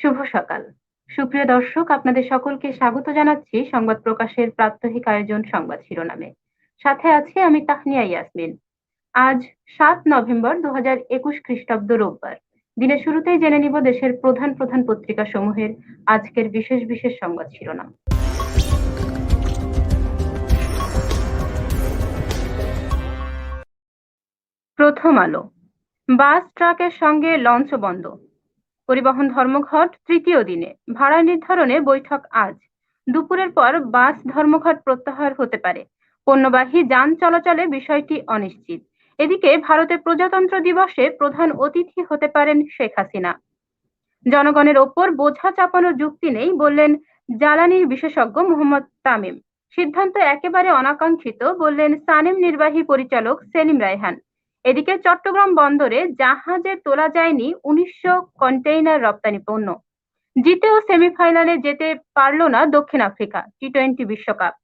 শুভ সকাল। সুপ্রিয় দর্শক, আপনাদের সকলকে স্বাগত জানাচ্ছি সংবাদ প্রকাশের প্রাত্যহিক আয়োজন সংবাদ শিরোনামে। সাথে আছি আমি তাহনিয়া ইয়াসমিন। আজ সাত নভেম্বর দু হাজার একুশ খ্রিস্টাব্দ রোববার। দিনের শুরুতেই জেনে নিব দেশের প্রধান প্রধান পত্রিকা সমূহের আজকের বিশেষ বিশেষ সংবাদ শিরোনাম। প্রথম আলো। বাস, ট্রাকের সঙ্গে লঞ্চ বন্ধ। পরিবহন ধর্মঘট তৃতীয় দিনে। ভাড়া নির্ধারণে বৈঠক আজ। দুপুরের পর বাস ধর্মঘট প্রত্যাহার হতে পারে। পণ্যবাহী যান চলাচলে বিষয়টি অনিশ্চিত। এদিকে ভারতের প্রজাতন্ত্র দিবসে প্রধান অতিথি হতে পারেন শেখ হাসিনা। জনগণের ওপর বোঝা চাপানোর যুক্তি নেই বললেন জ্বালানির বিশেষজ্ঞ মোহাম্মদ তামিম। সিদ্ধান্ত একেবারে অনাকাঙ্ক্ষিত বললেন সানেম নির্বাহী পরিচালক সেলিম রায়হান। এদিকে চট্টগ্রাম বন্দরে জাহাজে তোলা যায়নি উনিশশো কন্টেইনার রপ্তানি পণ্য। জিতেও সেমিফাইনালে যেতে পারল না দক্ষিণ আফ্রিকা টি টোয়েন্টি বিশ্বকাপ।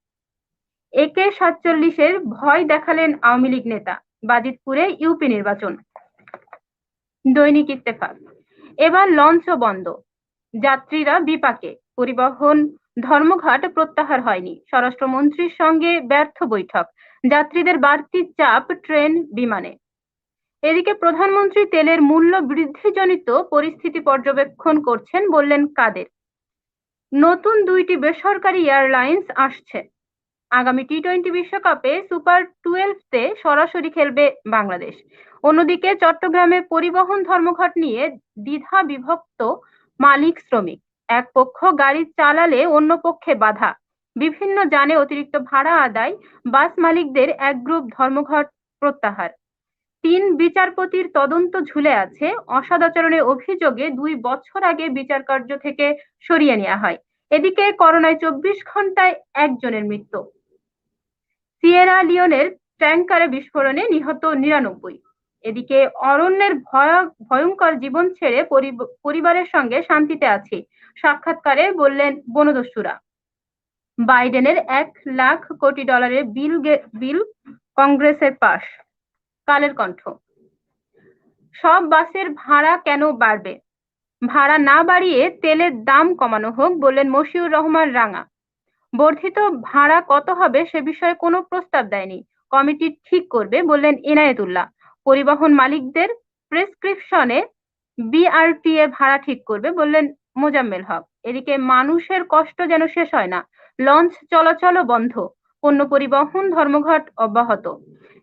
একে সাতচল্লিশের ভয় দেখালেন আওয়ামী লীগ নেতা বাজিতপুরে ইউপি নির্বাচন। দৈনিক ইত্তেফাক। এবার লঞ্চ বন্ধ। যাত্রীরা বিপাকে। পরিবহন, ধর্মঘাট প্রত্যাহার হয়নি। স্বরাষ্ট্রমন্ত্রীর সঙ্গে ব্যর্থ বৈঠক। যাত্রীদের বাড়তি চাপ ট্রেন বিমানে। এদিকে প্রধানমন্ত্রী তেলের মূল্য বৃদ্ধিজনিত পরিস্থিতি পর্যবেক্ষণ করছেন বললেন কাদের। নতুন দুইটি বেসরকারি এয়ারলাইন্স আসছে। আগামী টি টোয়েন্টি বিশ্বকাপে সুপার টুয়েলভতে সরাসরি খেলবে বাংলাদেশ। অন্যদিকে চট্টগ্রামে পরিবহন ধর্মঘট নিয়ে দ্বিধা বিভক্ত মালিক শ্রমিক। এক পক্ষ গাড়ি চালালে অন্য পক্ষে বাধা। বিভিন্ন যানে অতিরিক্ত ভাড়া আদায়, বাস মালিকদের এক গ্রুপ ধর্মঘট প্রত্যাহার। তিন বিচারপতির তদন্ত ঝুলে আছে। অসদাচরণের অভিযোগে দুই বছর আগে বিচার কার্য থেকে সরিয়ে নেওয়া হয়। এদিকে করোনায় চব্বিশ ঘন্টায় একজনের মৃত্যু। সিয়েরা লিওনের ট্যাঙ্কারে বিস্ফোরণে নিহত নিরানব্বই। এদিকে অরণ্যের ভয়ঙ্কর জীবন ছেড়ে পরিবারের সঙ্গে শান্তিতে আছি, সাক্ষাৎকারে বললেন বনদস্যুরা। বাইডেনের এক লাখ কোটি ডলারের বিল বিল কংগ্রেসের পাশ। কালের কণ্ঠ। সব বাসের ভাড়া কেন বাড়বে? ভাড়া না বাড়িয়ে তেলের দাম কমানো হোক বললেন মশিউর রহমান রাঙা। বর্ধিত ভাড়া কত হবে সে বিষয়ে কোনো প্রস্তাব দেয়নি। কমিটি ঠিক করবে বললেন এনায়েতুল্লাহ। পরিবহন মালিকদের প্রেসক্রিপশনে বিআরটিএ ভাড়া ঠিক করবে বললেন মোজাম্মেল হক। এদিকে মানুষের কষ্ট যেন শেষ হয় না। লঞ্চ চলাচলও বন্ধ। পণ্য পরিবহন ধর্মঘট অব্যাহত।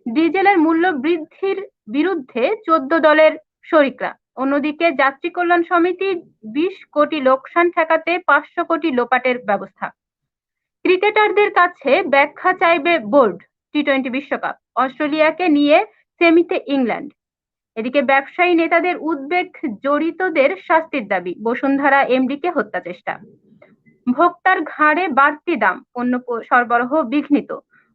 ডিজেলের মূল্য বৃদ্ধির বিরুদ্ধে চোদ্দ দলের শরিকরা। অন্যদিকে যাত্রী কল্যাণ সমিতি বিশ কোটি লোকসান ঠেকাতে পাঁচশো কোটি লোপাটের ব্যবস্থা। ক্রিকেটারদের কাছে ব্যাখ্যা চাইবে বোর্ড টি টোয়েন্টি বিশ্বকাপ, অস্ট্রেলিয়াকে নিয়ে সেমিতে ইংল্যান্ড। এদিকে ব্যবসায়ী নেতাদের উদ্বেগ জড়িতদের শাস্তির দাবি, বসুন্ধরা এমডিকে হত্যা চেষ্টা। ভোক্তার ঘাড়ে বাড়তি দাম, পণ্য সরবরাহ বিঘ্নিত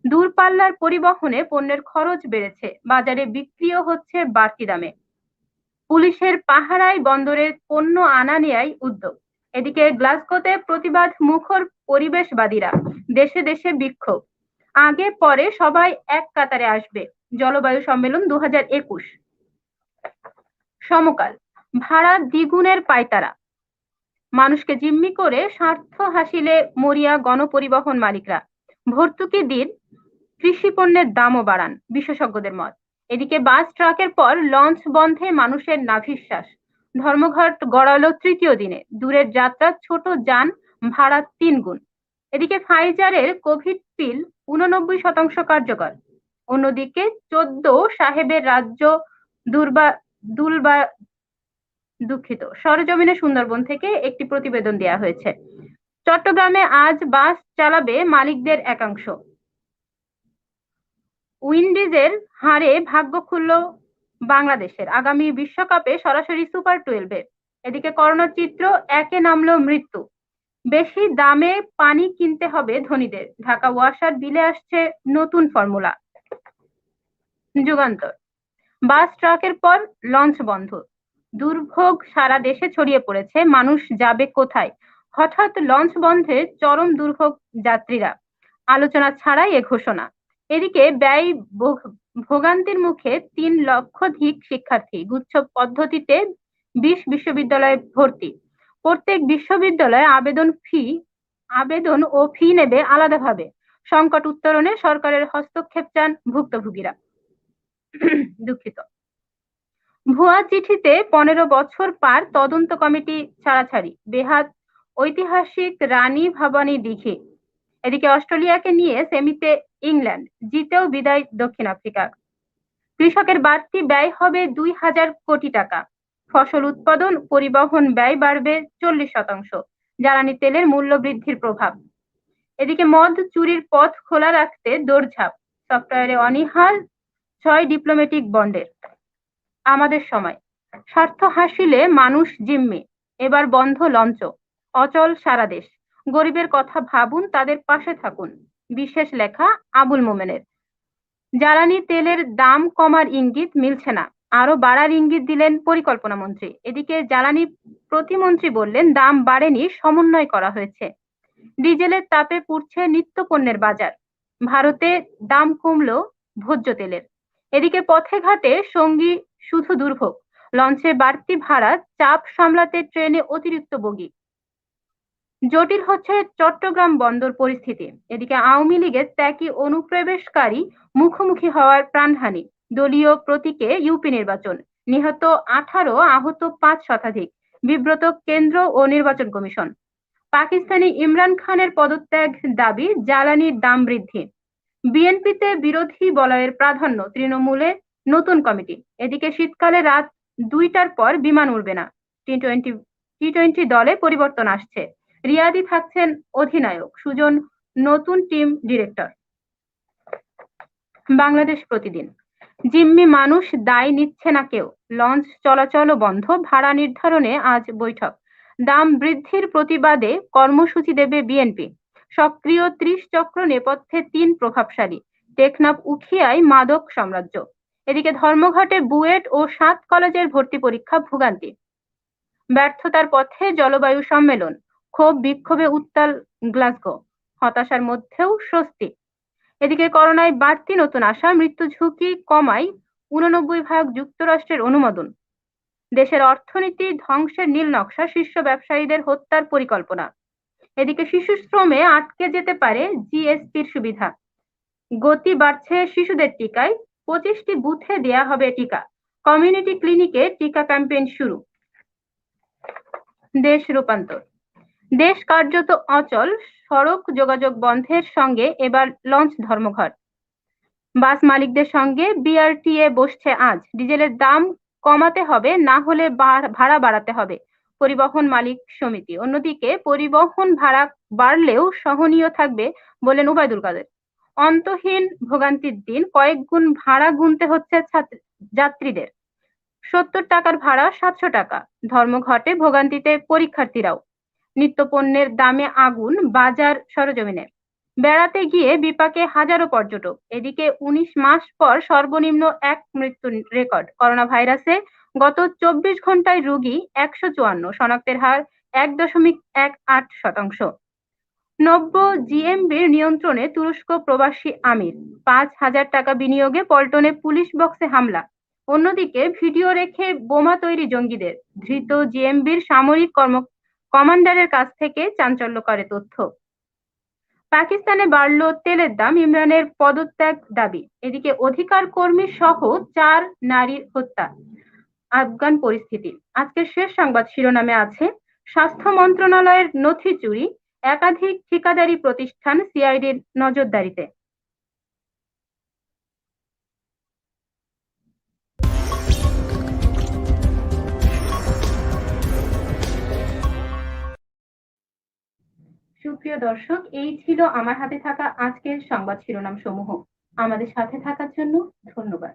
দূরপাল্লার পরিবহনে পণ্যের খরচ বেড়েছে, বাজারে বিক্রিও হচ্ছে বাড়তি দামে। পুলিশের পাহারায় বন্দরের পণ্য আনা নেয়াই উদ্যোগ। এদিকে গ্লাসগোতে প্রতিবাদ মুখর পরিবেশবাদীরা, দেশে দেশে বিক্ষোভ। আগে পরে সবাই এক কাতারে আসবে। জলবায়ু সম্মেলন দু সমকাল, ভাড়া দ্বিগুণের পায়তারা। মানুষকে জিম্মি করে স্বার্থ হাসিলে মরিয়া গণপরিবহন মালিকরা। ভর্তুকি দিন কৃষি পণ্যের দামও বাড়ান বিশেষজ্ঞদের মত। এদিকে বাস ট্রাকের পর লঞ্চ বন্ধে মানুষের নাভিশ্বাস। ধর্মঘট গড়ালো তৃতীয় দিনে। দূরের যাত্রা, ছোট যান, ভাড়া তিন গুণ। এদিকে ফাইজারের কোভিড পিল উননব্বই শতাংশ কার্যকর। অন্যদিকে চোদ্দ সাহেবের রাজ্য দুর্বা, দুলবা, দুঃখিত, সরজমিনে সুন্দরবন থেকে একটি প্রতিবেদন দেয়া হয়েছে। চট্টগ্রামে আজ বাস চালাবে মালিকদের একাংশ। উইন্ডিজের হারে ভাগ্য খুলল বাংলাদেশের। আগামী বিশ্বকাপে সরাসরি সুপার টুয়েলভে। এদিকে করোনা চিত্র একে নামলো মৃত্যু। বেশি দামে পানি কিনতে হবে ধনীদের। ঢাকা ওয়াসার বিলে আসছে নতুন ফর্মুলা। যুগান্তর। বাস ট্রাকের পর লঞ্চ বন্ধ। দুর্ভোগ সারা দেশে ছড়িয়ে পড়েছে। মানুষ যাবে কোথায়? হঠাৎ লঞ্চ বন্ধে চরম দুর্ভোগ যাত্রীরা। আলোচনা ছাড়াই এ ঘোষণা। এদিকে ব্যয় ভোগান্তির মুখে তিন লক্ষাধিক শিক্ষার্থী গুচ্ছ পদ্ধতিতে বিশ বিশ্ববিদ্যালয়ে ভর্তি। প্রত্যেক বিশ্ববিদ্যালয়ে আবেদন ফি, আবেদন ও ফি নেবে আলাদাভাবে। সংকট উত্তরণে সরকারের হস্তক্ষেপ চান ভুক্তভোগীরা। দুঃখিত। ভুয়া চিঠিতে পনেরো বছর পার তদন্ত কমিটি ছাড়াছাড়ি। বেহাত ঐতিহাসিক রানী ভাবানী দিঘি। এদিকে অস্ট্রেলিয়াকে নিয়ে সেমিতে ইংল্যান্ড, জিতেও বিদায় দক্ষিণ আফ্রিকা। কৃষকের বাড়তি ব্যয় হবে দুই হাজার কোটি টাকা। ফসল উৎপাদন, পরিবহন ব্যয় বাড়বে চল্লিশ শতাংশ, জ্বালানি তেলের মূল্য বৃদ্ধির প্রভাব। এদিকে মদ চুরির পথ খোলা রাখতে দৌড়ঝাঁপ, সফটওয়্যারে অনিহাল, ছয় ডিপ্লোমেটিক বন্ডের। আমাদের সময়, স্বার্থ হাসিলে মানুষ জিম্মি, এবার বন্ধ লঞ্চ, অচল সারা দেশ। গরিবের কথা ভাবুন, তাদের পাশে থাকুন। বিশেষ লেখা আবুল মোমেনের। জ্বালানি তেলের দাম কমার ইঙ্গিত মিলছে না। আরও বাড়ার ইঙ্গিত দিলেন পরিকল্পনা মন্ত্রী। এদিকে জ্বালানি প্রতিমন্ত্রী বললেন, দাম বাড়েনি, সমন্বয় করা হয়েছে। ডিজেলের তাপে পুড়ছে নিত্য পণ্যের বাজার। ভারতে দাম কমলো ভোজ্য তেলের। এদিকে পথে ঘাটে সঙ্গী শুধু দুর্ভোগ। লঞ্চে বাড়তি ভাড়া, চাপ সামলাতে ট্রেনে অতিরিক্ত বগি। জটিল হচ্ছে চট্টগ্রাম বন্দর পরিস্থিতি। এদিকে আওয়ামী লীগের ত্যাগী অনুপ্রবেশকারী মুখোমুখি হওয়ার প্রাণহানি, দলীয় প্রতীকে ইউপি নির্বাচন, নিহত আঠারো, আহত পাঁচ শতাধিক, বিব্রত কেন্দ্র ও নির্বাচন কমিশন। পাকিস্তানি ইমরান খানের পদত্যাগ দাবি জ্বালানির দাম বৃদ্ধি। বিএনপিতে বিরোধী বলয়ের প্রাধান্য, তৃণমূলে নতুন কমিটি। এদিকে শীতকালে রাত দুইটার পর বিমান উড়বে না। টি টোয়েন্টি টি টোয়েন্টি দলে পরিবর্তন আসছে। রিয়াদি থাকছেন অধিনায়ক, সুজন নতুন টিম ডিরেক্টর বাংলাদেশ প্রতিদিন। জিম্মি মানুষ দায় নিচ্ছে না কেউ। লঞ্চ চলাচল বন্ধ, ভাড়া নির্ধারণে আজ বৈঠক। দাম বৃদ্ধির প্রতিবাদে কর্মসূচি দেবে বিএনপি। সক্রিয় ত্রিশ চক্র নেপথ্যে তিন প্রভাবশালী, টেকনাফ উখিয়ায় মাদক সাম্রাজ্য। এদিকে ধর্মঘটে বুয়েট ও সাত কলেজের ভর্তি পরীক্ষা ভোগান্তি। ব্যর্থতার পথে জলবায়ু সম্মেলন। ক্ষোভ বিক্ষোভে উত্তাল গ্লাসগো, হতাশার মধ্যেও স্বস্তি। এদিকে করোনায় বাড়তি নতুন আশা, মৃত্যু ঝুঁকি কমায় উননব্বই ভাগ যুক্তরাষ্ট্রের অনুমোদন। দেশের অর্থনীতি ধ্বংসের নীল নকশা, শীর্ষ ব্যবসায়ীদের হত্যার পরিকল্পনা। এদিকে শিশু শ্রমে আটকে যেতে পারে জিএসপির সুবিধা। গতি বাড়ছে শিশুদের টিকায়, পঁচিশটি বুথে দেয়া হবে টিকা। কমিউনিটি ক্লিনিকে টিকা ক্যাম্পেইন শুরু। দেশ রূপান্তর। দেশ কার্যত অচল, সড়ক যোগাযোগ বন্ধের সঙ্গে এবার লঞ্চ ধর্মঘট। বাস মালিকদের সঙ্গে বিআরটিএ বসছে আজ। ডিজেলের দাম কমাতে হবে, না হলে ভাড়া বাড়াতে হবে। পরিবহন মালিক সমিতি। অন্যদিকে পরিবহন ভাড়া বাড়লেও সহনীয় থাকবে বলেন উবায়দুল কাদের। অন্তহীন ভোগান্তির দিন, কয়েক গুণ ভাড়া গুনতে হচ্ছে যাত্রীদের। সত্তর টাকার ভাড়া সাতশো টাকা। ধর্মঘটে ভোগান্তিতে পরীক্ষার্থীরাও। নিত্য পণ্যের দামে আগুন বাজার সরজমিনে। বেড়াতে গিয়ে বিপাকে হাজারো পর্যটক। এদিকে উনিশ মাস পর সর্বনিম্ন এক মৃত্যু রেকর্ড। করোনা ভাইরাসে গত চব্বিশ ঘন্টায় রোগী একশো চুয়ান্ন, শনাক্তের হার এক দশমিক এক আট শতাংশ। নব্য জিএমবির নিয়ন্ত্রণে তুরস্ক প্রবাসী আমির। পাঁচ হাজার টাকা বিনিয়োগে পল্টনে পুলিশ বক্সে হামলা। অন্যদিকে ভিডিও রেখে বোমা তৈরি জঙ্গিদের। ধৃত জিএমবির সামরিক কর্ম কমান্ডারের কাছ থেকে চাঞ্চল্যকরে তথ্য। পাকিস্তানে বাড়ল তেলের দাম, ইমরানের পদত্যাগ দাবি। এদিকে অধিকার কর্মী সহ চার নারীর হত্যা, আফগান পরিস্থিতি। আজকের শেষ সংবাদ শিরোনামে আছে, স্বাস্থ্য মন্ত্রণালয়ের নথি চুরি একাধিক ঠিকাদারি প্রতিষ্ঠান সিআইডির নজরদারিতে। সুপ্রিয় দর্শক, এই ছিল আমার হাতে থাকা আজকের সংবাদ শিরোনাম সমূহ আমাদের সাথে থাকার জন্য ধন্যবাদ।